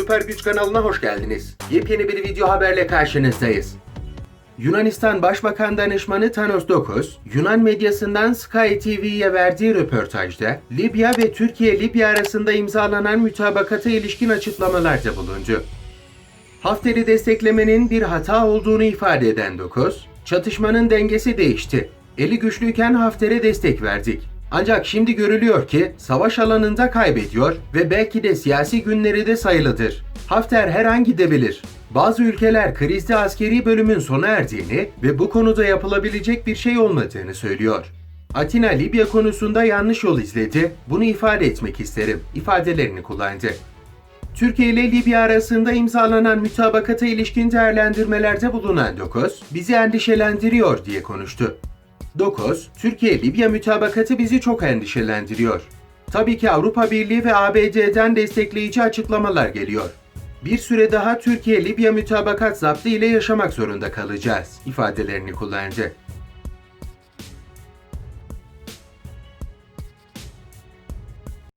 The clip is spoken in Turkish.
Süper Güç kanalına hoş geldiniz. Yepyeni bir video haberle karşınızdayız. Yunanistan Başbakan Danışmanı Thanos Dokos, Yunan medyasından Sky TV'ye verdiği röportajda Libya ve Türkiye-Libya arasında imzalanan mütabakata ilişkin açıklamalarda bulundu. Hafter'i desteklemenin bir hata olduğunu ifade eden Dokos, çatışmanın dengesi değişti. Eli güçlüyken Hafter'e destek verdik. Ancak şimdi görülüyor ki savaş alanında kaybediyor ve belki de siyasi günleri de sayılıdır. Hafter her an gidebilir. Bazı ülkeler krizde askeri bölümün sona erdiğini ve bu konuda yapılabilecek bir şey olmadığını söylüyor. Atina Libya konusunda yanlış yol izledi, bunu ifade etmek isterim ifadelerini kullandı. Türkiye ile Libya arasında imzalanan mütabakata ilişkin değerlendirmelerde bulunan Dokos, bizi endişelendiriyor diye konuştu. Dokos, Türkiye-Libya mütabakatı bizi çok endişelendiriyor. Tabii ki Avrupa Birliği ve ABD'den destekleyici açıklamalar geliyor. Bir süre daha Türkiye-Libya mütabakat zaptı ile yaşamak zorunda kalacağız ifadelerini kullandı.